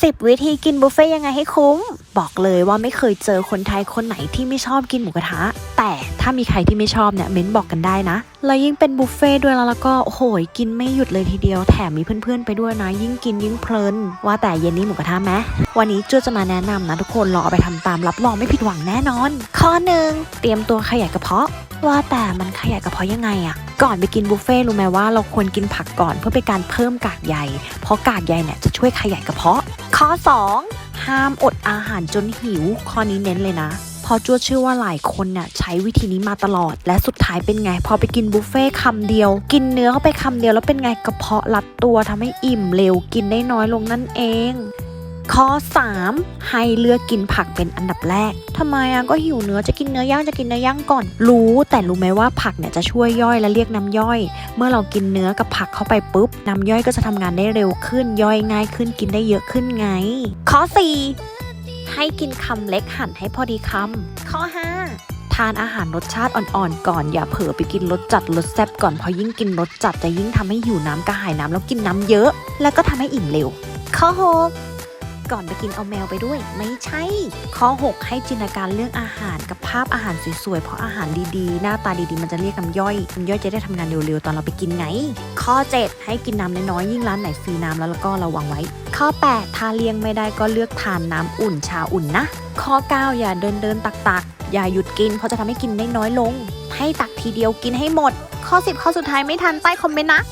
10 วิธีกินบุฟเฟ่ยังไงให้คุ้ม บอกเลยว่าไม่เคยเจอคนไทยคนไหนที่ไม่ชอบกินหมูกระทะ แต่ถ้ามีใครที่ไม่ชอบเนี่ยเม้นบอกกันได้นะ แล้วยิ่งเป็นบุฟเฟ่ด้วยแล้วแล้วก็โอ้โหกินไม่หยุดเลยทีเดียว แถมมีเพื่อนๆไปด้วยนะ ยิ่งกินยิ่งเพลิน ว่าแต่เย็นนี้หมูกระทะไหมวันนี้จูจะมาแนะนำนะทุกคนลองเอาไปทำตามรับรองไม่ผิดหวังแน่นอน ข้อหนึ่งเตรียมตัวขยายกระเพาะ ว่าแต่มันขยายกระเพาะยังไงอะ ก่อนไปกินบุฟเฟ่ต์รู้ไหมว่าเราควรกินผักก่อนเพื่อเป็นการเพิ่มกากใย เพราะกากใยเนี่ยจะช่วยขยายกระเพาะ ข้อ 2 ห้ามอดอาหารจนหิว ข้อนี้เน้นเลยนะพอจ้วเชื่อว่าหลายคนเนี่ยใช้วิธีนี้มาตลอด และสุดท้ายเป็นไง พอไปกินบุฟเฟ่คำเดียว กินเนื้อเข้าไปคำเดียวแล้วเป็นไงกระเพาะรัดตัวทำให้อิ่มเร็วกินได้น้อยลงนั่นเอง ข้อ 3 ให้เลือกกินผักเป็นอันดับแรกทำไมอะก็หิวเนื้อจะกินเนื้อย่างจะกินเนื้อย่างก่อน รู้แต่รู้ไหมว่าผักเนี่ยจะช่วยย่อยและเรียกน้ำย่อย เมื่อเรากินเนื้อกับผักเข้าไปปุ๊บน้ำย่อยก็จะทำงานได้เร็วขึ้นย่อยง่ายขึ้นกินได้เยอะขึ้นไง ข้อ 4 ให้กินคำเล็กหั่นให้พอดีคำข้อ 5ทานอาหารรสชาติอ่อนๆก่อนอย่าเผลอไปกินรสจัดรสแซ่บก่อนเพราะยิ่งกินรสจัดจะยิ่งทำให้หิวน้ำกระหายน้ำแล้วกินน้ำเยอะ แล้วก็ทำให้อิ่มเร็วข้อ6ก่ ก่อนไปกินเอาแมวไปด้วย ไม่ใช่ ข้อ 6 ให้จินตนาการเรื่องอาหารกับภาพอาหารสวยๆ เพราะอาหารดีๆ หน้าตาดีๆ มันจะเรียกน้ำย่อยน้ำย่อยจะได้ทำงานเร็วๆ ตอนเราไปกินไง ข้อ 7 ให้กินน้ำน้อยๆ ยิ่งร้านไหนฟรีน้ำแล้วก็ระวังไว้ ข้อ 8 ถ้าเลี่ยงไม่ได้ก็เลือกทานน้ำอุ่นชาอุ่นนะ ข้อ 9 อย่าเดินเดินตักตักๆอย่าหยุดกิน เพราะจะทำให้กินได้น้อยลง ให้ตักทีเดียวกินให้หมด ข้อ 10 ข้อสุดท้ายไม่ทันใต้คอมเมนต์นะ